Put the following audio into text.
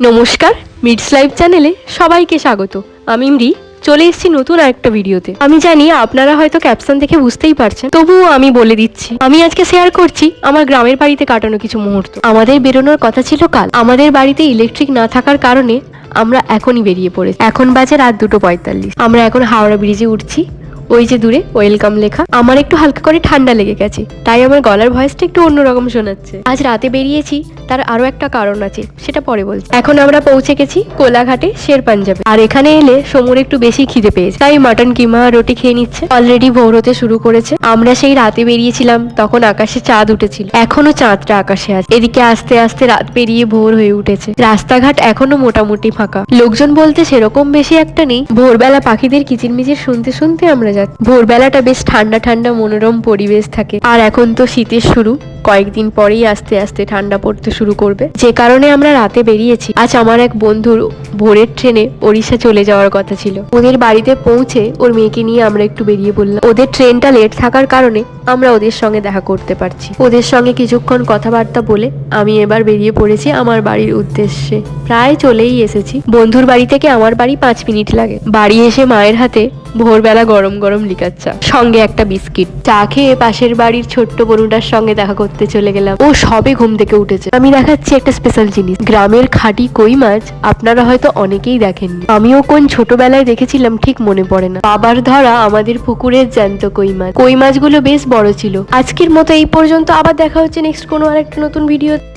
নমস্কার midst live চ্যানেলে সবাইকে স্বাগত। আমি ইমরি চলে এসেছি নতুন আরেকটা ভিডিওতে। আমি জানি আপনারা হয়তো ক্যাপশন দেখে বুঝতেই পারছেন, তবুও আমি বলে দিচ্ছি, আমি আজকে শেয়ার করছি আমার গ্রামের বাড়িতে কাটানো কিছু মুহূর্ত। আমাদের বেরোনোর কথা ছিল কাল। আমাদের বাড়িতে ইলেকট্রিক না থাকার কারণে আমরা এখনই বেরিয়ে পড়েছি। এখন বাজে রাত দুটো পঁয়তাল্লিশ। আমরা এখন হাওড়া ব্রিজে উঠছি। ওই যে দূরে, ওয়েলকাম লেখা। আমার একটু হালকা করে ঠান্ডা লেগে গেছে, তাই আমার গলার ভয়েসটা একটু অন্যরকম শোনাচ্ছে। আজ রাতে বেরিয়েছি, তার আরও একটা কারণ আছে, সেটা পরে বলছি। এখন আমরা পৌঁছে গেছি কোলাঘাটে শের পাঞ্জাবে। আর এখানে এলে সমুর একটু বেশি খিদে পেয়েছে, তাই মাটন কিমা রুটি খেয়ে নিচ্ছে। অলরেডি ভোর হতে শুরু করেছে। আমরা সেই রাতে বেরিয়েছিলাম, তখন আকাশে চাঁদ উঠেছিল। এখনও চাঁদটা আকাশে আছে। এদিকে আস্তে আস্তে রাত পেরিয়ে ভোর হয়ে উঠেছে। রাস্তাঘাট এখনও মোটামুটি ফাঁকা। লোকজন বলতে সেরকম বেশি একটা নেই। ভোরবেলা পাখিদের কিচিরমিচির শুনতে শুনতে আমরা যাচ্ছি। ভোরবেলাটা বেশ ঠান্ডা ঠান্ডা মনোরম পরিবেশ থাকে। আর এখন তো শীতের শুরু। কয়েকদিন পরেই আস্তে আস্তে ঠান্ডা পড়তে শুরু করবে। যে কারণে আমরা রাতে বেরিয়েছি। আজ আমার এক বন্ধুর ভোরের ট্রেনে ওড়িশা চলে যাওয়ার কথা ছিল। ওদের বাড়িতে পৌঁছে ওর মেয়েকে নিয়ে আমরা একটু বেরিয়ে পড়লাম। ওদের ট্রেনটা লেট থাকার কারণে আমরা ওদের সঙ্গে দেখা করতে পারছি। ওদের সঙ্গে কিছুক্ষণ কথাবার্তা বলে আমি এবার বেরিয়ে পড়েছি আমার বাড়ির উদ্দেশ্যে। প্রায় চলেই এসেছি। বন্ধুর বাড়ি থেকে আমার বাড়ি পাঁচ মিনিট লাগে। বাড়ি এসে মায়ের হাতে ভোরবেলা গরম গরম লিকার চা, সঙ্গে একটা বিস্কিট। চা খেয়ে পাশের বাড়ির ছোট্ট বনুটার সঙ্গে দেখা করতে চলে গেলাম। ও সবে ঘুম থেকে উঠেছে। আমি দেখাচ্ছি একটা স্পেশাল জিনিস। গ্রামের খাটি কই মাছ আপনারা হয়তো অনেকেই দেখেননি। আমিও কোন ছোটবেলায় দেখেছিলাম ঠিক মনে পড়ে না। বাবার ধরা আমাদের পুকুরের জ্যান্ত কই মাছ। কই মাছগুলো বেশ বড় ছিল। আজকের মতো এই পর্যন্ত। আবার দেখা হচ্ছে নেক্সট কোনো আরেকটা নতুন ভিডিও